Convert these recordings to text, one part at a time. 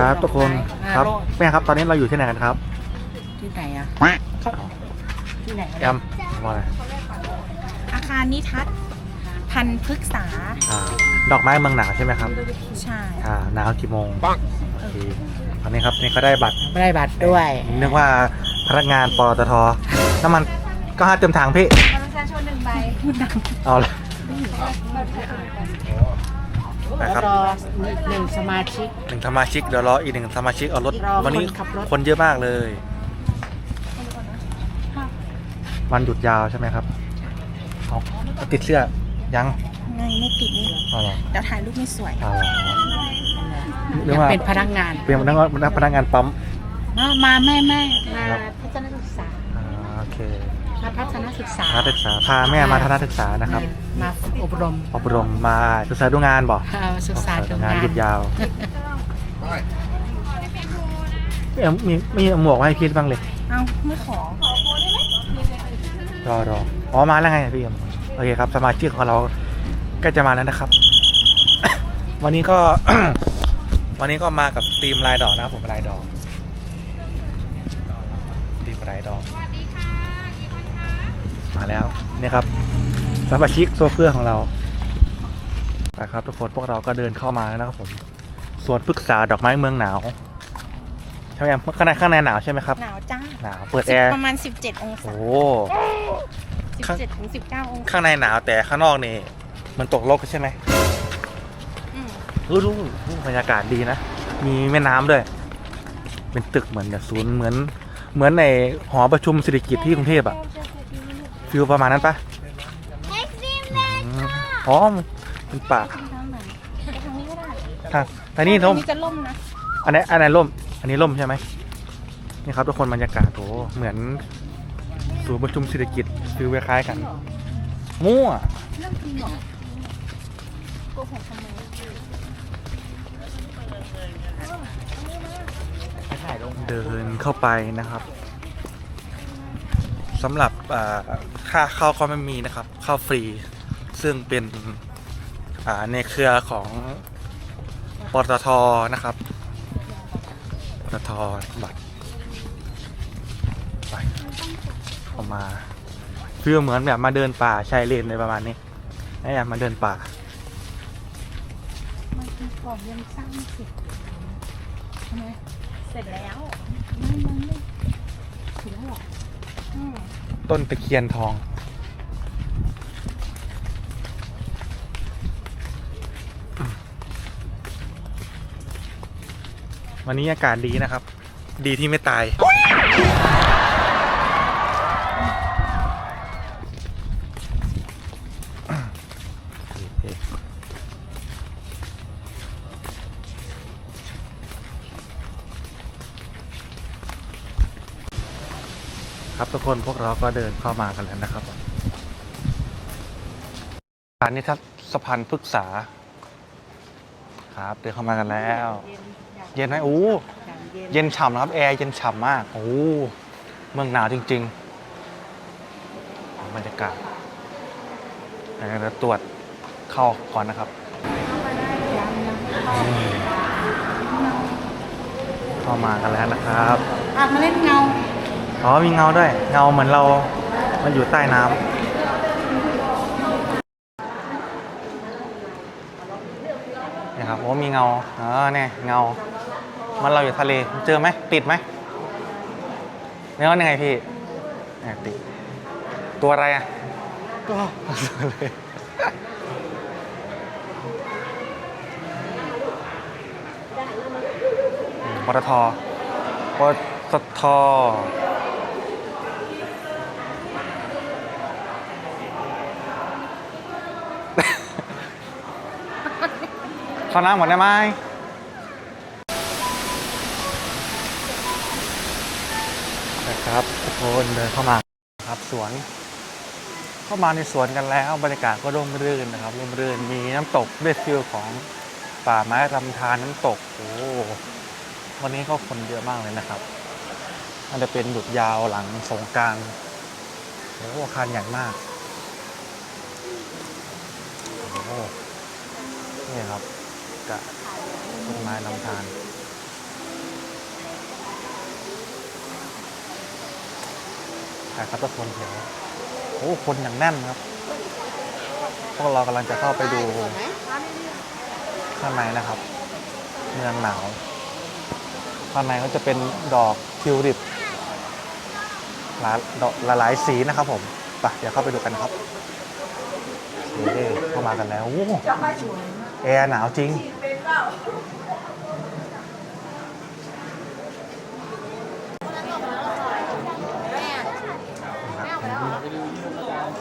ครับทุกคนครับแม่ครับตอนนี้เราอยู่ที่ไหนกันครับ ที่ไหนอะที่ไหนแอมว่าอะไรอาคารนิทัศน์พันพฤกษาอ่าดอกไม้เมืองหนาวใช่ไหมครับใช่อ่าหนาวกี่โมงโอเคตอนนี้ครับนี่ก็ได้บัตรไม่ได้บัตรด้วยนึกว่าพนักงานปตทน้ำมันก็ห้าเต็มถังพี่ประชาชนหนึ่งใบพูดดังเอาเลย นะครับรอหนึ่งสมาชิกหนึ่งสมาชิกเดี๋ยวรออีกหนึ่งสมาชิกเอารถรอวันนี้คนขับรถ คนเยอะมากเลย วันหยุดยาวใช่ไหมครับเอาติดเสื้อยังไงไม่ติดนี่เอาเหรอเดี๋ยวถ่ายรูปไม่สวยเอาเหรอหรืออยากว่าเป็นพนักงานเป็นพนักงานพนักงานปั๊มมามาแม่แม่มาครับทัศนศึกษาอ่าโอเคมาทัศนศึกษา ทัศนศึกษาพาแม่มาทัศนศึกษานะครับมาอบรมอบรมมาศึกษาดูงานบ่เอาศึกษาดูงางานนหยุดยาวเอ้ยมีมีหมวกมาให้พี่บ้างเลยเอ้าไม่ขอรอรออ๋อมาแล้วไงพี่เอ็มโอเคครับ สมาชิกของเราก็จะมาแล้วนะครับ วันนี้ก็ วันนี้ก็มากับทีมลายดอกนะครับผมลายดอกทีมลายดอกมาแล้วเนี่ยครับ สมาชิกโซเฟอร์ของเราไปครับทุกคนพวกเราก็เดินเข้ามาแล้วนะครับผมสวนปรึกษาดอกไม้เมืองหนาวใช่ไหมครับข้างในข้างในหนาวใช่ไหมครับ หนาวจ้าหนาวเปิดแอร์ประมาณ 17 องศาโอ้ข้าง17ถึง19 องศาข้างในหนาวแต่ข้างนอกนี่มันตกลบใช่ไหมอืมรู้รู้รู้บรรยากาศดีนะ มีแม่น้ำด้วย เป็นตึกเหมือนแบบศูนย์เหมือน เหมือนในหอประชุมเศรษฐกิจที่กรุงเทพอะฟิลประมาณนั้นปะ อืมอ๋อเป็นป่าทางไหนไปทางนี้ก็ได้ทางทางนี้ร่มทางนี้จะล่มนะอันไหนี้อันไหนร่ม อันนี้ร่มใช่ไหมนี่ครับทุกคนบรรยากาศโหเหมือนศูนย์ประชุมเศรษฐกิจฟิลคล้ายๆกัน มั่วเรื่องจริงเหรอโกหกทำไมเดินเข้าไปนะครับสำหรับอ่าค่าเข้าก็ไม่มีนะครับ เข้าฟรี ซึ่งเป็นอ่าในเครือของปตทนะครับปตทบัตรไปออกมาฟีลเหมือนแบบมาเดินป่าชายเลนในประมาณนี้นะอยากมาเดินป่ามันคือก่อนยังสร้างเสร็จใช่ไหมเสร็จแล้วไม่มันไม่ถึงแล้วเหรออืมต้นตะเคียนทอง วันนี้อากาศดีนะครับ ดีที่ไม่ตาย ครับทุกคนพวกเราก็เดินเข้ามากันแล้วนะครับร้านนิทัศสพันธ์พฤกษา ครับ เดินเข้ามากันแล้ว เย็น ไหมโอ้เย็นฉ่ำนะครับแอร์เย็นฉ่ำมากโอ้เมืองหนาวจริง ๆ บรรยากาศเดี๋ยวตรวจเข้าก่อนนะครับเข้ามากันแล้วนะครับอะมาเล่นเงาอ๋อมีเงาด้วย เงาเหมือนเรา มันอยู่ใต้น้ำนี่ครับโอ้มีเงาอ๋อเนี่ยเงา มันเราอยู่ทะเลเจอไหมติดไหมเนี่ยว่ายังไงพี่เนี่ยติดตัวอะไรอะก็ปตทปตทข้าน้ำหมดได้ไหม ครับทุกคนเดินเข้ามาครับสวน เข้ามาในสวนกันแล้ว บรรยากาศก็ร่มรื่นนะครับร่มรื่นมีน้ำตกด้วยฟิลของป่าไม้ลำธารน้ำตกโอ้วันนี้ก็คนเยอะมากเลยนะครับน่าจะเป็นหยุดยาวหลังสงการโอ้อาคารใหญ่มากโอ้นี่ครับกะต้นไม้ลำธาร นะครับทุกคนเดี๋ยวโอ้คนอย่างแน่นครับ พวกเรากำลังจะเข้าไปดูข้างในนะครับ เมืองหนาวข้างในก็จะเป็นดอกทิวลิปหลายดอกหลายสีนะครับผมไปเดี๋ยวเข้าไปดูกันนะครับเย้เข้ามากันแล้วโอ้แอร์หนาวจริง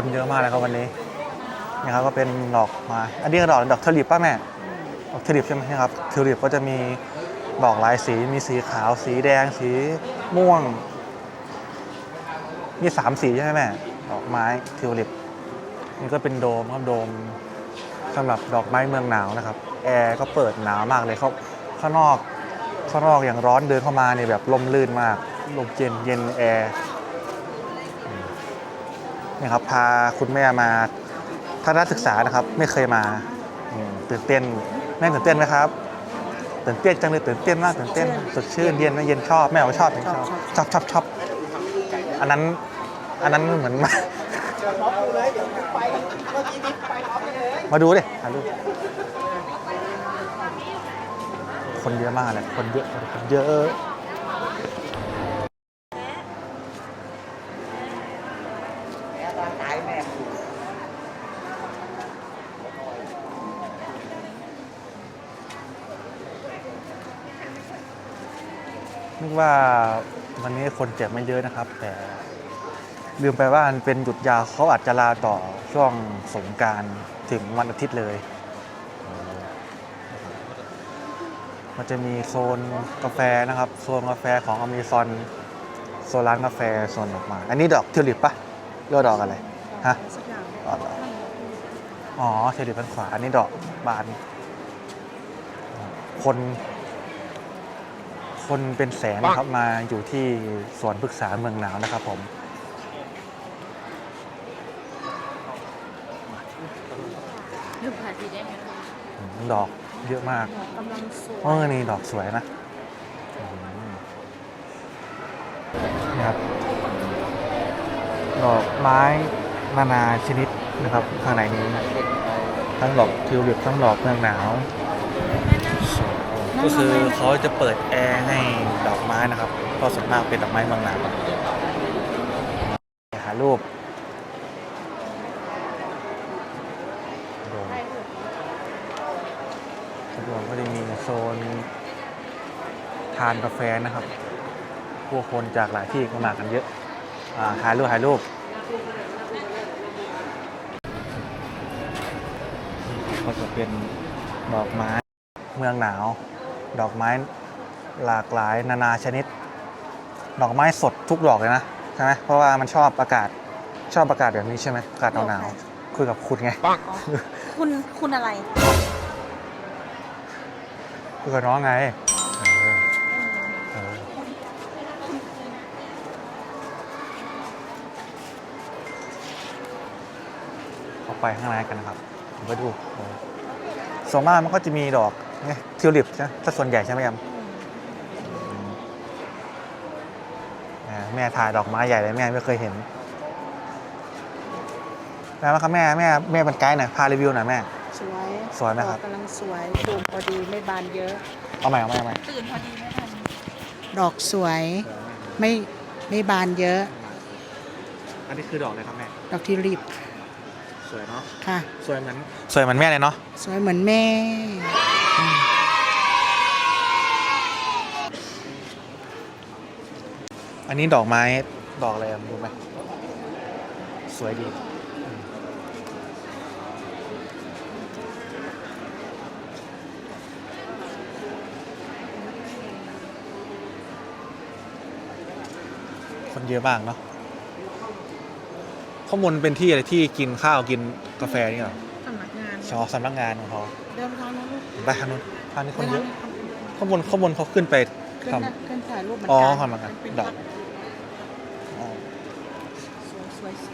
คนเยอะมากเลยครับวันนี้นี่ครับก็เป็นดอกไม้อันนี้ก็ดอกดอกทิวลิปป่ะแม่ดอกทิวลิปใช่ไหมครับทิวลิปก็จะมีดอกหลายสีมีสีขาว สีแดง สีม่วงมีสามสีใช่ไหมแม่ดอกไม้ทิวลิปนี่ก็เป็นโดมครับโดมสำหรับดอกไม้เมืองหนาวนะครับแอร์ก็เปิดหนาวมากเลยเขาข้างนอกข้างนอกอย่างร้อนเดินเข้ามาเนี่ยแบบลมลื่นมากลมเย็นเย็นแอร์ นี่ครับพาคุณแม่มาทัศนศึกษานะครับ ไม่เคยมาอืมตื่นเต้นแม่ตื่นเต้นไหมครับตื่นเต้นจังเลยตื่นเต้นมากตื่นเต้นสดชื่นเย็นนะเย็นชอบแม่ก็ชอบชอบชอบชอบชอบอันนั้นอันนั้นเหมือนมาดูดิมาดูคนเยอะมากเลยคนเยอะคนเยอะ ว่าวันนี้คนเจ็บไม่เยอะนะครับ แต่ลืมไปว่ามันเป็นหยุดยาวเขาอาจจะลาต่อช่วงสงการถึงวันอาทิตย์เลย มันจะมีโซนกาแฟนะครับ โซนกาแฟของอเมซอนโซนร้านกาแฟโซนออกมา อันนี้ดอกทิวลิปปะเรียกดอกอะไรฮะอ๋อเหรออ๋อทิวลิปด้านขวาอันนี้ดอกบาน คน คนเป็นแสนนะครับมาอยู่ที่สวนพฤกษาเมืองหนาวนะครับผมดูผ่านดีได้ไหมอืมดอกเยอะมากกำลังสวยเออนี่ดอกสวยนะอืมนี่ครับดอกไม้นานาชนิดนะครับ ข้างในนี้ ทั้งดอกทิวลิปทั้งดอกเมืองหนาว ก็คือเขาจะเปิดแอร์ให้ดอกไม้นะครับก็ส่วนมากเป็นดอกไม้เมืองหนาวหารูปโดมโดมก็จะมีโซนทานกาแฟนะครับผู้คนจากหลายที่ก็มากันเยอะอ่าถ่ายรูปถ่ายรูปก็จะเป็นดอกไม้เมืองหนาว ดอกไม้หลากหลายนานาชนิด ดอกไม้สดทุกดอกเลยนะใช่ไหมเพราะว่ามันชอบอากาศชอบอากาศแบบนี้ใช่ไหมอากาศหนาวๆคุยกับคุณไงคุณคุณอะไรคุยกับน้องไงเออเออเข้าไปข้างในกันนะครับผมไปดูโอ้ส่วนมากมันก็จะมีดอก ไงทิวลิปนะถ้าส่วนใหญ่ใช่ไหมครับอ่าแม่ถ่ายดอกไม้ใหญ่เลยแม่ไม่เคยเห็นแม่มาครับแม่แม่แม่เป็นไกด์หน่อยพารีวิวหน่อยแม่ สวยสวยไหมครับดอกกำลังสวยดูพอดีไม่บานเยอะเอาใหม่เอาใหม่เอาใหม่ตื่นพอดีไม่ทันดอกสวยไม่ไม่บานเยอะ อันนี้คือดอกอะไรครับแม่ดอกทิวลิปสวยเนาะค่ะ สวยเหมือนสวยเหมือนแม่เลยเนาะสวยเหมือนแม่ อันนี้ดอกไม้ ดอกอะไรอะรู้ไหมสวยดีอืมคนเยอะมากเนาะข้างบนเป็นที่อะไรที่กินข้าวกินกาแฟนี่เหรอสำนักงานชอสำนักงานของเขาเดินทางนั้นลูกไปทางนู้นทางนี้คนเยอะเดิข้างบนข้างบนเขาขึ้นไปขึ้นทนะขึ้นถ่ายรูปเหมือนอ๋อกันทำเหมือนกันเป็นดอกอ๋อ สวยส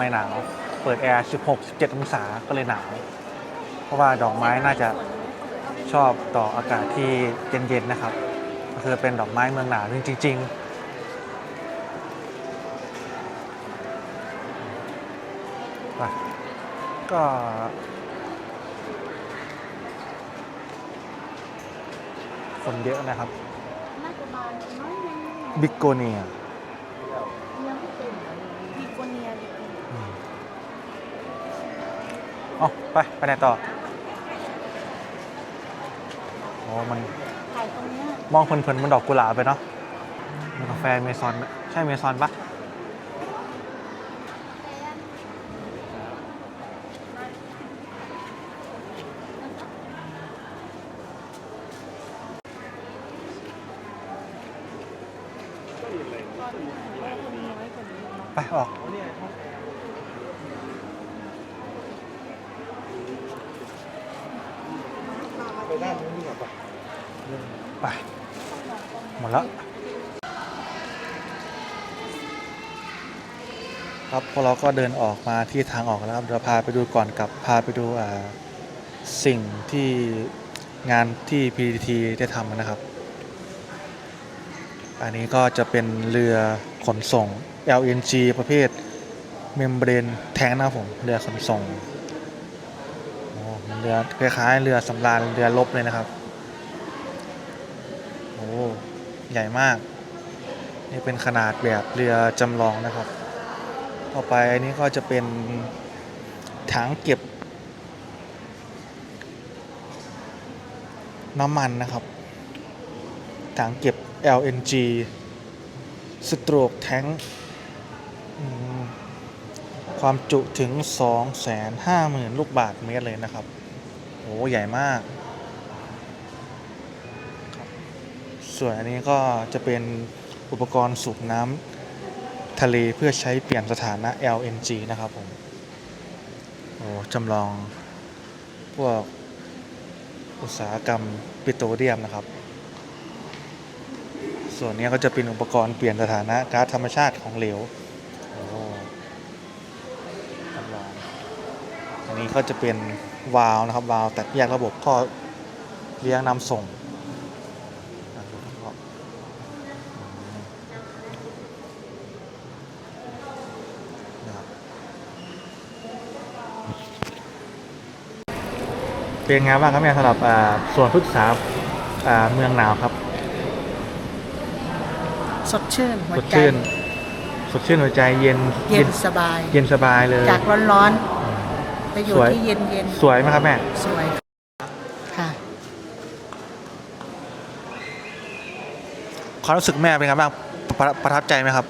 ไมหนาว เปิดแอร์ 16 17 องศาก็เลยหนาว เพราะว่าดอกไม้น่าจะชอบต่ออากาศที่เย็นๆนะครับ ก็คือเป็นดอกไม้เมืองหนาวจริง ๆไปก็คนเยอะนะครับน่าจะบานน้อยนึงบิกโกเนีย เอไป ไปไหนต่อโอ้มันถ่ายตรงเนี้ยมองเพลินๆมันดอกกุหลาบไปเนาะมีกาแฟเมซอน ใช่เมซอนปะไปออก ไป หมดแล้วครับพวกเราก็เดินออกมาที่ทางออกแล้วครับเดี๋ยวพาไปดูก่อนกับพาไปดูสิ่งที่งานที่ PTT ได้ทำนะครับ อันนี้ก็จะเป็นเรือขนส่ง LNG ประเภทเมมเบรนแทงนะครับผมเรือขนส่งเรือคล้ายๆเรือสำราญเรือลบเลยนะครับ โอ้ ใหญ่มาก นี่เป็นขนาดแบบเรือจำลองนะครับ ต่อไปอันนี้ก็จะเป็นถังเก็บ น้ำมันนะครับ ถังเก็บ LNG สโตรกแทงความจุถึง 250,000 ลูกบาทเมตรเลยนะครับ โอ้ใหญ่มาก ส่วนอันนี้ก็จะเป็นอุปกรณ์สูบน้ำทะเลเพื่อใช้เปลี่ยนสถานะ LNG นะครับผมโอ้จำลองพวกอุตสาหกรรมปิโตรเลียมนะครับ ส่วนนี้ก็จะเป็นอุปกรณ์เปลี่ยนสถานะก๊าซธรรมชาติของเหลวโอ้จำลองอันนี้ก็จะเป็นวาล์วนะครับวาล์วตัดแยกระบบท่อเลี้ยงนำส่ง นะครับ เป็นไงบ้างครับเนี่ยสำหรับอ่าสวนพฤกษาอ่าเมืองหนาวครับ สดชื่นหัวสดใจชื่นสดชื่นหัวใจเย็นเย็นสบาย เย็นสบายเลย จากร้อนๆไปอยู่สวย ที่เย็นเย็นสวยไหมครับแม่ ๆสวยค่ะ ความรู้สึกแม่เป็นไงบ้างประประทับใจไหมครับ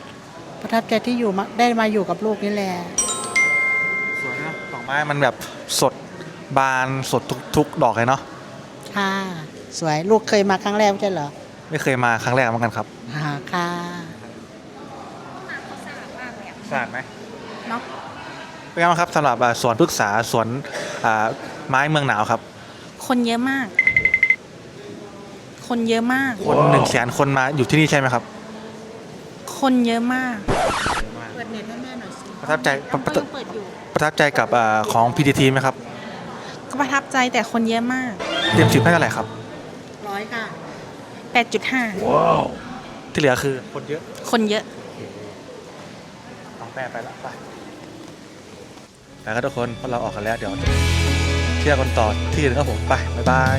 ประทับใจที่อยู่มาได้มาอยู่กับลูกนี่แหละ สวยนะดอกไม้มันแบบสด บานสดทุกทุกดอกเลยเนาะค่ะสวยลูกเคยมาครั้งแรกไม่ใช่เหรอไม่เคยมาครั้งแรกเหมือนกันครับอ่าค่ะสะอาดไหมเนาะเป็นไงบ้างครับสำหรับอ่าสวนพฤกษาสวนอ่าไม้เมืองหนาวครับ คนเยอะมาก คนเยอะมาก คนหนึ่งแสนคนมาอยู่ที่นี่ใช่ไหมครับคนเยอะมาก เปิดเน็ตให้แม่หน่อยสิประทับใจประประก็ยังเปิดอยู่ประทับใจกับอาของ PTT ไหมครับ ก็ประทับใจแต่คนเยอะมาก เต็มสิบให้เท่าไหร่ครับ ร้อยค่ะ 8.5ที่เหลือคือคนเยอะคนเยอะ น้องแม่ไปละไปไปครับทุกคนพวกเราออกกันแล้วเดี๋ยวจะเที่ยวกันต่อที่อื่นครับผมไปบ๊ายบาย